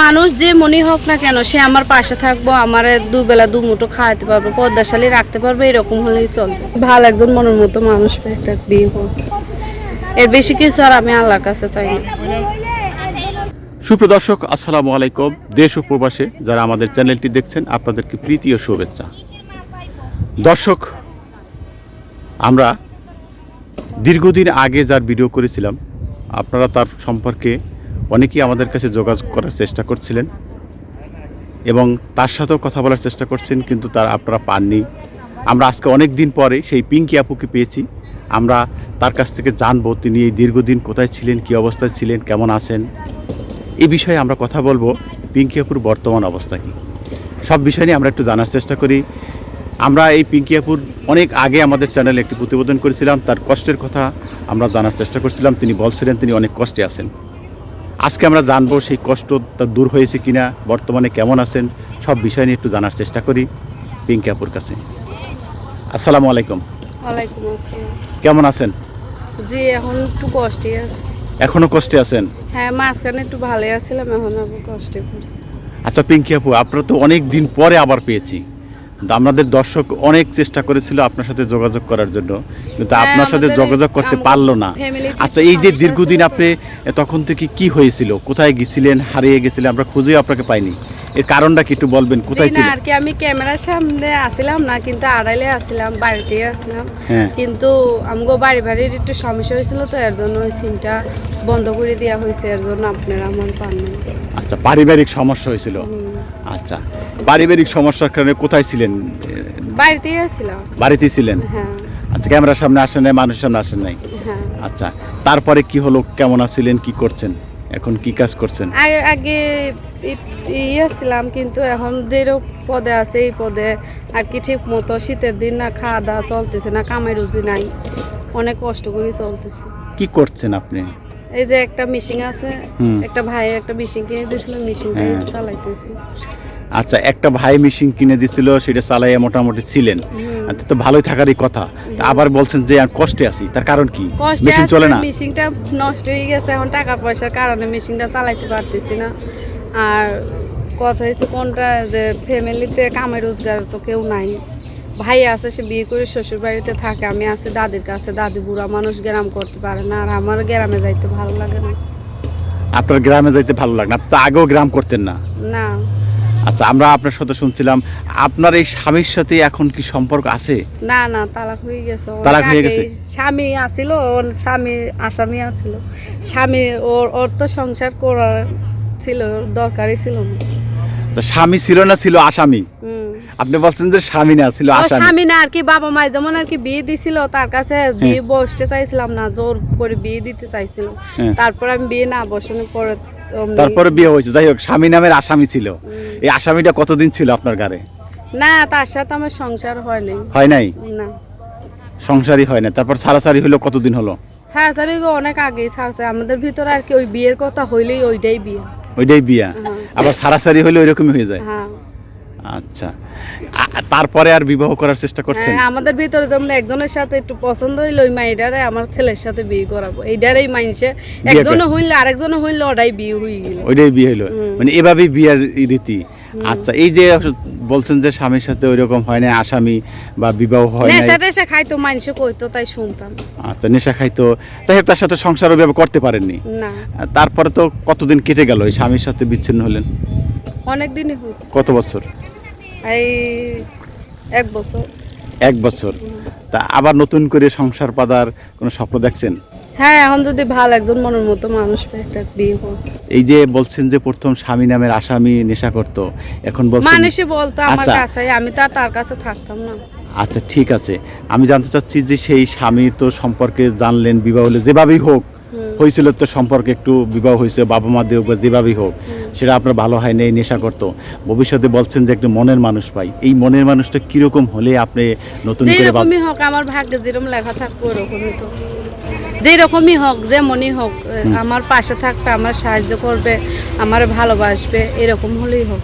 মানুষ যে মনে হোক না কেন সে আমার পাশে থাকব আমার দুবেলা দু মুঠো খাওয়াতে পারব পদ্মাশালী রাখতে পারবে এরকম হলেই চলবে। ভালো একজন মনের মতো মানুষ পেয়ে থাক বিয়ে হোক। এর বেশি কিছু আর আমি আল্লাহর কাছে চাই না। সুপ্রদর্শক আসসালামু আলাইকুম। দেশ ও প্রবাসে যারা আমাদের চ্যানেলটি দেখছেন আপনাদেরকে প্রীতি ও শুভেচ্ছা। দর্শক আমরা দীর্ঘদিন আগে যার ভিডিও করেছিলাম আপনারা তার সম্পর্কে অনেকেই আমাদের কাছে যোগাযোগ করার চেষ্টা করছিলেন এবং তার সাথেও কথা বলার চেষ্টা করছেন, কিন্তু তার আপনারা পাননি। আমরা আজকে অনেক দিন পরে সেই পিঙ্কি আপুকে পেয়েছি। আমরা তার কাছ থেকে জানব তিনি এই দীর্ঘদিন কোথায় ছিলেন, কী অবস্থায় ছিলেন, কেমন আছেন। এই বিষয়ে আমরা কথা বলব পিঙ্কি আপুর বর্তমান অবস্থা কী। সব বিষয় নিয়ে আমরা একটু জানার চেষ্টা করি। আমরা এই পিঙ্কি আপুর অনেক আগে আমাদের চ্যানেলে একটি প্রতিবেদন করেছিলাম, তার কষ্টের কথা আমরা জানার চেষ্টা করছিলাম। তিনি বলছিলেন তিনি অনেক কষ্টে আছেন। আজকে আমরা জানব সেই কষ্ট তার দূর হয়েছে কিনা বর্তমানে কেমন আছেন সব বিষয় নিয়ে একটু জানার চেষ্টা করি পিঙ্কি আপুর কাছে। আসসালামু আলাইকুম। কেমন আছেন? জি এখন একটু কষ্টে আছে। এখনও কষ্টে আছেন? হ্যাঁ মাঝখানে একটু ভালোই আছিলাম এখন আবার কষ্টে পড়ছি। আচ্ছা পিঙ্কি আপু আপনারা তো অনেক দিন পরে আবার পেয়েছি। আমাদের দর্শক অনেক চেষ্টা করেছিল আপনার সাথে যোগাযোগ করার জন্য কিন্তু হ্যাঁ, আপনার সাথে যোগাযোগ করতে পারল না। আচ্ছা এই যে দীর্ঘদিন আপনি তখন থেকে কি হয়েছিল? কোথায় গেছিলেন? হারিয়ে গেছিলেন? আমরা খুঁজেও আপনাকে পাইনি। এর কারণটা কি একটু বলবেন? কোথায় ছিলেন? আর কি আমি ক্যামেরার সামনে আসিলাম না কিন্তু আড়াইলে আসছিলাম বাড়িতেই আসছিলাম হ্যাঁ। কিন্তু আমগো বাড়ি বাড়ির একটু সমস্যা হয়েছিল তো এর জন্য ওই সিমটা বন্ধ করে দেওয়া হয়েছে এর জন্য আপনারা আমার পান আচ্ছা পারিবারিক সমস্যা হয়েছিল? আচ্ছা পারিবারিক সমস্যার কারণে কোথায় ছিলেন? বাড়িতেই আসছিলাম বাড়িতেই ছিলেন? হ্যাঁ। আচ্ছা ক্যামেরার সামনে আসেন নাই মানুষের সামনে আসেন নাই? হ্যাঁ। আচ্ছা তারপরে কি হলো? কেমন আছিলেন? কি করছেন? এখন কি কাজ করছেন? আগে ইয়ে ছিলাম কিন্তু এখন যেরকম পদে আছে এই পদে আর কি ঠিক মতো শীতের দিন না খাওয়া দাওয়া চলতেছে না কামাই রুজি নাই অনেক কষ্ট করে চলতেছে। কি করছেন আপনি? এই যে একটা মেশিন আছে একটা ভাই একটা মেশিন কিনে দিয়েছিল মেশিনটাই হ্যাঁ। চালাইতেছি। আচ্ছা একটা ভাই মেশিন কিনে দিছিল সেটা চালাইয়া মোটামুটি ছিলেন। আচ্ছা, তো ভালোই থাকারই কথা। আবার বলছেন যে কষ্টে আছি তার কারণ কি? মেশিন চলে না? মেশিনটা নষ্ট হয়ে গেছে এখন টাকা পয়সার কারণে মেশিনটা চালাইতে পারতেছি না। আর কথা হচ্ছে কোনটা যে ফ্যামিলিতে কামাই রোজগার তো কেউ নাই। ভাই আছে সে বিয়ে করে শ্বশুর বাড়িতে থাকে আমি আছি দাদির কাছে দাদি বুড়া মানুষ গ্রাম করতে পারে না আর আমার গ্রামে যাইতে ভালো লাগে না। আপনার গ্রামে যাইতে ভালো লাগে না? আপনি তো আগেও গ্রাম করতেন না। না। আচ্ছা আমরা আপনার সাথে শুনছিলাম আপনার এই স্বামীর সাথে এখন কি সম্পর্ক আছে? না না তালাক হয়ে গেছে। তালাক হয়ে গেছে? স্বামী আছিল ওর স্বামী আসামি আছিল। স্বামী ওর ওর তো সংসার করার ছিল দরকারই ছিল তা স্বামী ছিল না ছিল আসামি? আপনি বলছেন যে স্বামী না ছিল আসামি। স্বামী না আর কি বাবা মায় যেমন আর কি বিয়ে দিছিল তার কাছে বিয়ে বসতে চাইছিলাম না জোর করে বিয়ে দিতে চাইছিল। হ্যাঁ। তারপর আমি বিয়ে না বসানোর পরে তারপরে বিয়ে হয়েছে যাই হোক স্বামী নামের আসামি ছিল। এই আসামিটা কতদিন ছিল আপনার গাড়ে? না তার সাথে আমার সংসার হয় নাই। হয় নাই? না। সংসারই হয় না তারপর সারাসারি হলো কতদিন হলো? সারাসারি অনেক আগে সারাসারি। আমাদের ভিতরে আর কি ওই বিয়ের কথা হইলেই ওইটাই বিয়ে। ওইটাই বিয়া। হ্যাঁ। আবার সারাসারি হলে ওইরকমই হয়ে যায়। হ্যাঁ। আচ্ছা। তারপরে আর বিবাহ করার চেষ্টা করছেন? হ্যাঁ, আমাদের ভিতরে যেমন একজনের সাথে একটু পছন্দ হইলে ওই মাইডারে আমার ছেলের সাথে বিয়ে করাবো। এইটারই মাইনছে একজনে হইলে আরেকজনে হইলে ওটাই বিয়ে হয়ে গেল। ওইটাই বিয়ে হুম। মানে এভাবেই বিয়ের রীতি। আচ্ছা এই যে বলছেন যে স্বামীর সাথে ওইরকম হয় না আসামি বা বিবাহ হয় নেশা টেশা খাইতো মানুষে কইতো তাই শুনতাম। আচ্ছা নেশা খাইতো। তাই তার সাথে সংসার ওইভাবে করতে পারেননি। না। তারপরে তো কতদিন কেটে গেল? এই স্বামীর সাথে বিচ্ছিন্ন হলেন? অনেক দিনই কত বছর? এই এক বছর। এক বছর। তা আবার নতুন করে সংসার পাতার কোনো স্বপ্ন দেখছেন? হ্যাঁ এখন যদি ভালো একজন মনের মতো মানুষ পেয়ে বিয়ে হোক। এই যে বলছেন যে প্রথম স্বামী নামের আসামি নেশা করতো এখন বলছেন মানুষে বলতো আমার আচ্ছা। কাছে আমি তো তার কাছে থাকতাম না। আচ্ছা ঠিক আছে। আমি জানতে চাচ্ছি যে সেই স্বামী তো সম্পর্কে জানলেন বিবাহ হলে যেভাবেই হোক। হয়েছিল তো সম্পর্কে একটু বিবাহ হয়েছে বাবা মা দিয়ে হোক বা যেভাবেই হোক সেটা আপনার ভালো হয় নাই নেশা করতো। ভবিষ্যতে বলছেন যে একটু মনের মানুষ পাই। এই মনের মানুষটা কীরকম হলে আপনি নতুন করে হোক আমার ভাগ্যে যেরকম লেখা থাকবে ওরকমই তো। যেরকমই হোক যেমনই হোক আমার পাশে থাকবে আমার সাহায্য করবে আমার ভালোবাসবে এরকম হলেই হোক।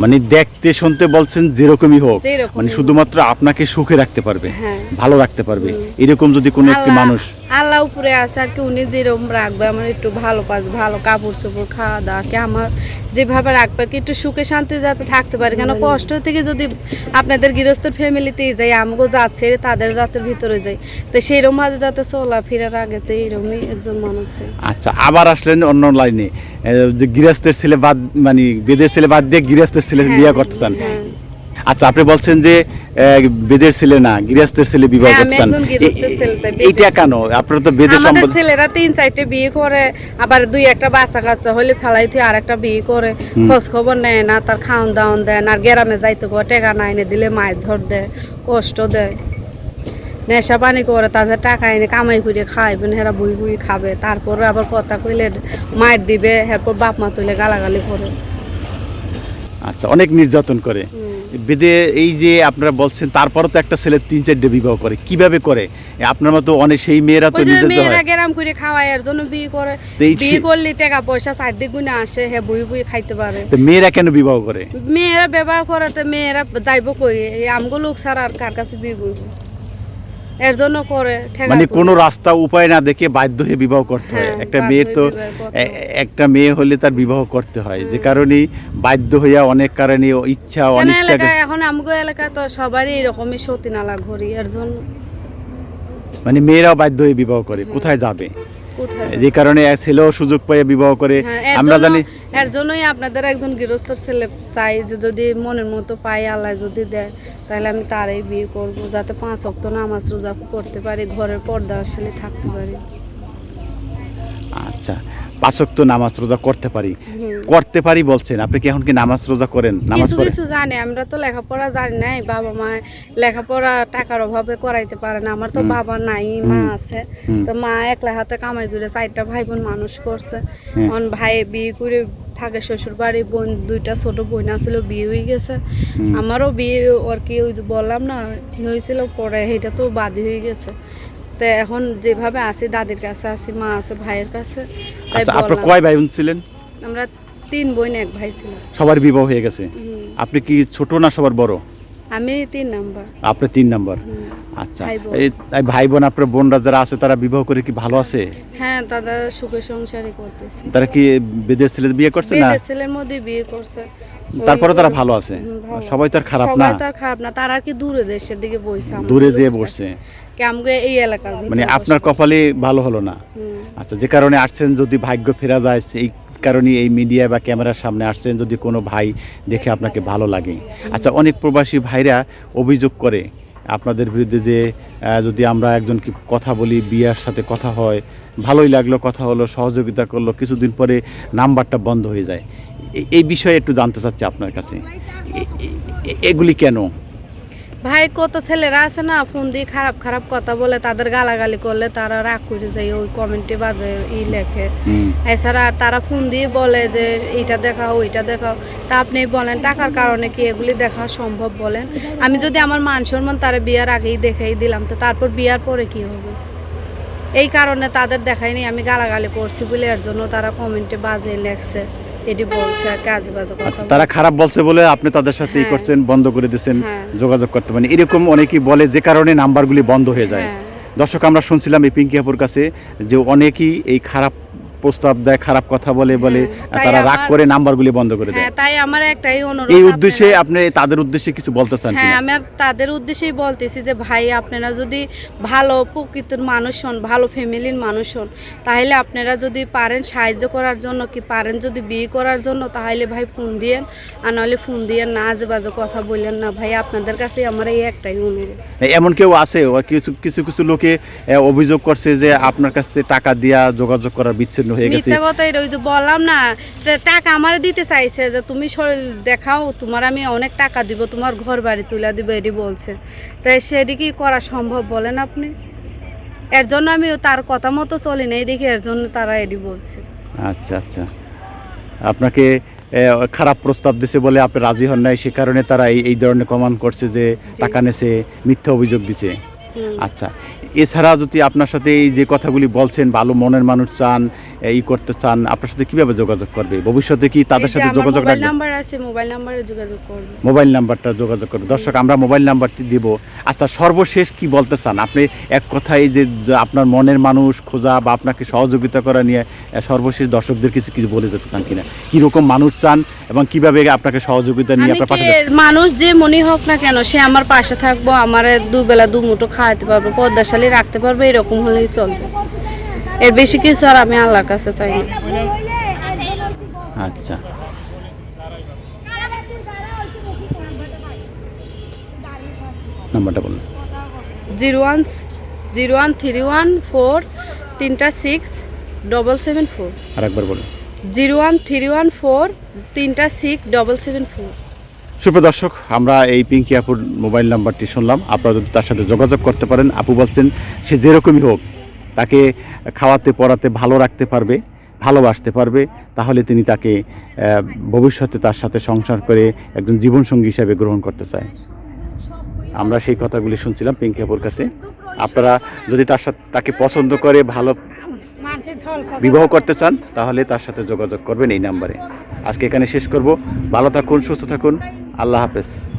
মানে দেখতে শুনতে বলছেন যেরকমই হোক মানে শুধুমাত্র আপনাকে সুখে রাখতে পারবে হ্যাঁ। ভালো রাখতে পারবে। এরকম যদি কোনো একটি মানুষ আল্লাহ উপরে আছে আর কি উনি যেরকম রাখবে আমার একটু ভালো কাজ ভালো কাপড় চোপড় খাওয়া দাওয়া কি আমার যেভাবে রাখবে কি একটু সুখে শান্তি যাতে থাকতে পারে। কেন কষ্ট থেকে যদি আপনাদের গৃহস্থের ফ্যামিলিতেই যাই আমাকেও যাচ্ছে তাদের যাতে ভিতরে যাই তো সেইরকম মাঝে যাতে চলা ফেরার আগে তো এইরকমই একজন মানুষ। আচ্ছা আবার আসলেন অন্য লাইনে যে গৃহস্থের ছেলে বাদ মানে বেদের ছেলে বাদ দিয়ে গৃহস্থের ছেলে বিয়ে করতে চান। আচ্ছা আপনি বলছেন যে বেদের ছেলে না গৃহস্থের ছেলে বিবাহ হ্যাঁ, করতে আমি চান একজন গৃহস্থের এ- ছেলে চাই, এ- বেদের এইটা কেন? আপনারা তো বেদের সম্পদ ছেলেরা তিন চারটে বিয়ে করে আবার দুই একটা বাচ্চা কাচ্চা হলে ফেলাই তুই আর একটা বিয়ে করে খোঁজ খবর নেয় না তার খাওয়ান দাওয়ান দেয় না আর গ্রামে যাইতে করে টেকা না এনে দিলে মাছ ধর দেয় কষ্ট দেয়। নেশা পানি করে তাদের টাকা এনে কামাই করে খাইবে না হেরা বুই বুই খাবে। তারপরে আবার কথা কইলে মায়ের দিবে এরপর বাপ মা তুলে গালাগালি করে। আচ্ছা অনেক নির্যাতন করে। বেদে এই যে আপনারা বলছেন তারপরও তো একটা ছেলে তিন চারটে বিবাহ করে। কীভাবে করে? আপনার মতো অনেক সেই মেয়েরা তো ওই যে নিজেদের মেয়েরা হয় গ্রাম করে খাওয়ায় এর জন্য বিয়ে করে। বিয়ে করলে টাকা পয়সা চারদিক গুণে আসে হ্যাঁ বই বুই খাইতে পারে। তো মেয়েরা কেন বিবাহ করে? মেয়েরা ব্যবহার তো মেয়েরা যাইব কই? আমগো লোক ছাড়া আর কার কাছে বিয়ে করব? এর জন্য করে মানে কোনো রাস্তা উপায় না দেখে বাধ্য হয়ে বিবাহ করতে হয়। হ্যাঁ, একটা মেয়ের তো। একটা মেয়ে হলে তার বিবাহ করতে হয়। যে কারণে বাধ্য হইয়া অনেক কারণে ইচ্ছা অনিচ্ছা এখন আমগো এলাকায় তো সবারই এরকমই সতীনালা ঘড়ি। এর জন্য মানে মেয়েরাও বাধ্য হয়ে বিবাহ করে। কোথায় যাবে? যে কারণে ছেলেও সুযোগ পাইয়া বিবাহ করে। হ্যাঁ, আমরা জানি এর জন্যই আপনাদের একজন গৃহস্থ ছেলে চাই যে যদি মনের মতো পাই আল্লাহ যদি দেয় তাহলে আমি তারাই বিয়ে করব যাতে পাঁচ অক্ত নামাজ রোজা করতে পারি ঘরের পর্দা আসলে থাকতে পারি। আচ্ছা পাঁচ তো নামাজ রোজা করতে পারি। করতে পারি বলছেন। আপনি কি এখন কি নামাজ রোজা করেন? নামাজ কিছু কিছু জানি আমরা তো লেখাপড়া জানি নাই বাবা মা লেখাপড়া টাকার অভাবে করাইতে পারে না। আমার তো বাবা নাই মা আছে। তো মা একলা হাতে কামাই করে চারটা ভাই বোন মানুষ করছে। এখন ভাই বিয়ে করে থাকে শ্বশুর বাড়ি বোন দুইটা ছোট বোন আছিল বিয়ে হয়ে গেছে। আমারও বিয়ে আর কি ওই যে বললাম না হয়েছিল পরে সেটা তো বাদই হয়ে গেছে। তো এখন যেভাবে আছি দাদির কাছে আছি মা আছে ভাইয়ের কাছে আচ্ছা আপনার কয় ভাই বোন ছিলেন? আমরা তিন বোন এক ভাই ছিলাম সবার বিবাহ হয়ে গেছে। আপনি কি ছোট না সবার বড়? আমি তিন নাম্বার। আপনি তিন নাম্বার। আচ্ছা। ভাই বোন। এই ভাই বোন আপনার বোনরা যারা আছে তারা বিবাহ করে কি ভালো আছে? হ্যাঁ দাদা সুখে সংসারই করতেছে। তারা কি বিদেশ ছেলে বিয়ে করছে না? বিদেশ ছেলের মধ্যে বিয়ে করছে। তারপরে তারা ভালো আছে? সবাই তো আর খারাপ না? সবাই তো খারাপ না। তারা কি দূরে দেশের দিকে বইছে দূরে যেয়ে বসছে। কাছে। এই এলাকার মানে আপনার কপালে ভালো হলো না? আচ্ছা যে কারণে আসছেন যদি ভাগ্য ফেরা যায় এই কারণে এই মিডিয়া বা ক্যামেরার সামনে আসছেন যদি কোনো ভাই দেখে আপনাকে ভালো লাগে। আচ্ছা অনেক প্রবাসী ভাইরা অভিযোগ করে আপনাদের বিরুদ্ধে যে যদি আমরা একজনকে কথা বলি, বিয়ার সাথে কথা হয়, ভালোই লাগল, কথা হলো, সহযোগিতা করল, কিছুদিন পরে নাম্বারটা বন্ধ হয়ে যায়। এই বিষয়ে একটু জানতে চাচ্ছি আপনার কাছে। এগুলি কেন? ভাই কত ছেলেরা আছে না ফোন দিয়ে খারাপ খারাপ কথা বলে তাদের গালাগালি করলে তারা রাগ করে যায় ওই কমেন্টে বাজে ই লেখে। এছাড়া তারা ফোন দিয়ে বলে যে এইটা দেখাও ওইটা দেখাও। তা আপনি বলেন টাকার কারণে কি এগুলি দেখা সম্ভব বলেন? আমি যদি আমার মান সম্মান তারা বিয়ার আগেই দেখাই দিলাম তো তারপর বিয়ার পরে কি হবে? এই কারণে তাদের দেখায়নি আমি গালাগালি করছি বলে এর জন্য তারা কমেন্টে বাজে লেখছে। এটি বলছে কাজ বাজে কথা আচ্ছা তারা খারাপ বলছে বলে আপনি তাদের সাথে ই হ্যাঁ। করছেন বন্ধ করে দিয়েছেন হ্যাঁ। যোগাযোগ করতে পারেন এরকম অনেকেই বলে যে কারণে নাম্বারগুলি বন্ধ হয়ে যায় হ্যাঁ। দর্শক আমরা শুনছিলাম এই পিঙ্কি আপুর কাছে যে অনেকেই এই খারাপ প্রস্তাব দেয় খারাপ কথা বলে বলে তারা রাগ করে নাম্বারগুলি বন্ধ করে দেয়। হ্যাঁ তাই আমার একটাই অনুরোধ এই উদ্দেশ্যে আপনি তাদের উদ্দেশ্যে কিছু বলতে চান হ্যাঁ আমি তাদের উদ্দেশ্যেই বলতেছি যে ভাই আপনারা যদি ভালো প্রকৃতির মানুষ হন ভালো ফ্যামিলির মানুষ হন তাহলে আপনারা যদি পারেন সাহায্য করার জন্য কি পারেন যদি বিয়ে করার জন্য তাহলে ভাই ফোন দিয়েন। আর নাহলে ফোন দিয়েন না আজে বাজে কথা বললেন না। ভাই আপনাদের কাছে আমার এই একটাই অনুরোধ। এমন কেউ আছে? কিছু কিছু কিছু লোকে অভিযোগ করছে যে আপনার কাছে টাকা দিয়া যোগাযোগ করা বিচ্ছিন্ন হয়ে গেছে। মিথ্যা কথাই ওই যে বললাম না টাকা আমার দিতে চাইছে যে তুমি শরীর দেখাও তোমার আমি অনেক টাকা দিব তোমার ঘর বাড়ি তুলে দিব এটি বলছে। তাই সেটি কি করা সম্ভব বলেন আপনি? এর জন্য আমি তার কথা মতো চলি নাই দেখি এর জন্য তারা এটি বলছে। আচ্ছা আচ্ছা। আপনাকে খারাপ প্রস্তাব দিছে বলে আপনি রাজি হন নাই সে কারণে তারা এই এই ধরনের কমান করছে যে টাকা নেছে মিথ্যা অভিযোগ দিছে। আচ্ছা এছাড়া যদি আপনার সাথে এই যে কথাগুলি বলছেন ভালো মনের মানুষ চান এই করতে চান আপনার সাথে কীভাবে যোগাযোগ করবে? ভবিষ্যতে কি তাদের সাথে যোগাযোগ রাখবে? নাম্বার আছে মোবাইল নাম্বারে যোগাযোগ করবে। মোবাইল নাম্বারটা যোগাযোগ করবে। দর্শক আমরা মোবাইল নাম্বারটি দিব। আচ্ছা সর্বশেষ কি বলতে চান? আপনি এক কথায় যে যে আপনার মনের মানুষ খোঁজা বা আপনাকে সহযোগিতা করা নিয়ে সর্বশেষ দর্শকদের কিছু কিছু বলে যেতে চান কিনা? কীরকম মানুষ চান এবং কীভাবে আপনাকে সহযোগিতা নিয়ে আপনার পাশে মানুষ যে মনে হোক না কেন সে আমার পাশে থাকব আমার দুবেলা দু মুঠো খাওয়াতে পারবে পদ্মাশালী রাখতে পারবে এরকম হলেই চলবে। এর বেশি কিছু আর আমি আল্লাহর কাছে চাই না। আচ্ছা। নাম্বারটা বলুন। Zero one zero one three one four তিনটা সিক্স ডবল সেভেন ফোর। আর একবার বলুন। Zero one three one four তিনটা সিক্স ডবল সেভেন ফোর। সুপ্রিয় দর্শক, আমরা এই পিঙ্কি আপুর মোবাইল নাম্বারটি শুনলাম। আপনারা যদি তার সাথে যোগাযোগ করতে পারেন, আপু বলছেন সে যেরকমই হোক, তাকে খাওয়াতে, পড়াতে ভালো রাখতে পারবে, ভালোবাসতে পারবে, তাহলে তিনি তাকে ভবিষ্যতে তার সাথে সংসার করে একজন জীবনসঙ্গী হিসাবে গ্রহণ করতে চায়। আমরা সেই কথাগুলি শুনছিলাম পিঙ্কি আপুর কাছে। আপনারা যদি তার সাথে, তাকে পছন্দ করে, ভালো বিবাহ করতে চান, তাহলে তার সাথে যোগাযোগ করবেন এই নাম্বারে। আজকে এখানে শেষ করব। ভালো থাকুন, সুস্থ থাকুন। আল্লাহ হাফেজ।